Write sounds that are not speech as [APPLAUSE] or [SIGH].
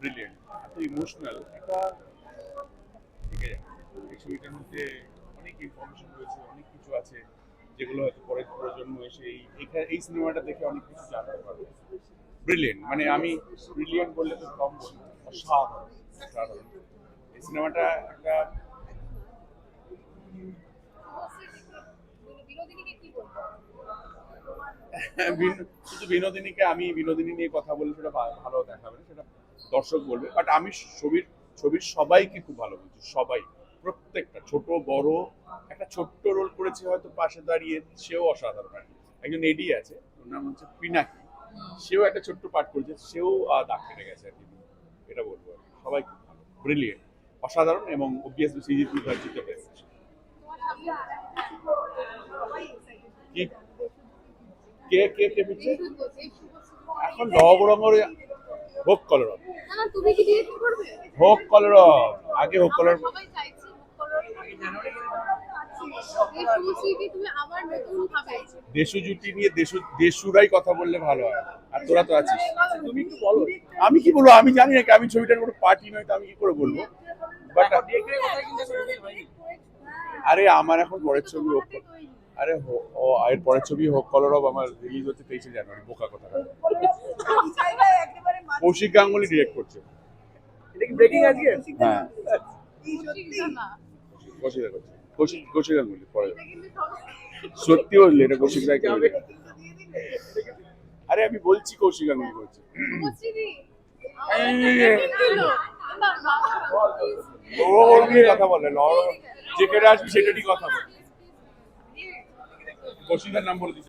Brilliant এত emotional একটা এই ছবিটার মধ্যে অনেক ইনফরমেশন রয়েছে অনেক কিছু আছে যেগুলো হয়তো পরের প্রজন্ম এসে এই এই সিনেমাটা দেখে অনেক কিছু জানতে পারবে। ব্রিলিয়েন্ট মানে আমি ব্রিলিয়েন্ট বললে তো কম অসাধারণ অসাধারণ। এই সিনেমাটা একটা বিনোদিনীকে [LAUGHS] শুধু আমি বিনোদিনী নিয়ে কথা বললে সেটা ভালো দেখাবে না সেটা দর্শক বলবে বাট আমি ছবির ছবির সবাইকে খুব ভালো বলছি, সবাই, প্রত্যেকটা, ছোট, বড়, একটা ছোট্ট রোল করেছে হয়তো পাশে দাঁড়িয়ে, সেও অসাধারণ একজন এডি আছে, ওর নাম হচ্ছে পিনাকি। সেও একটা ছোট্ট পাঠ করেছে, সেও দাগ কেটে গেছে আর কি, এটা বলব। সবাই খুব ভালো ব্রিলিয়েন্ট অসাধারণ এবং অবভিয়াসলি সিজিপি জিতে পেয়েছে কি? কে কে পিছিয়ে এখন নবরঙের হোক কলর না না তুমি কি ডিরেক্ট করবে? হোক কলর আগে হোক কলর আমরা সবাই চাইছি এই শুভশ্রীকে তুমি আবার নতুন ভাবে দেশু জুটি নিয়ে দেশু দেশুরাই কথা বললে ভালো হয়। আর তোরা তো আছিস। তুমি একটু বলো। আমি কি বলব? আমি জানি না আমি ছবিটার কোনো পার্টি নয় তো আমি কি করে বলব? বাট আরে আমার এখন পরের ছবি হোক আরে ও এর পরের ছবি হোক কলর অফ আমার রিলিজ হচ্ছে তেইশে জানুয়ারি বোকা কথা কৌশিক গাঙ্গুলি ডিরেক্ট করছে। এটা কি ব্রেকিং আজকে? হ্যাঁ। কৌশিক করছে। কৌশিক কৌশিক গাঙ্গুলি পরে সত্যি বললি এটা কৌশিক রায় আরে আমি বলছি কৌশিক গাঙ্গুলি করছে। ওর নিয়ে কথা বলে যেখানে আসবি সেটারই কথা বলে। কৌশিকের নাম বলে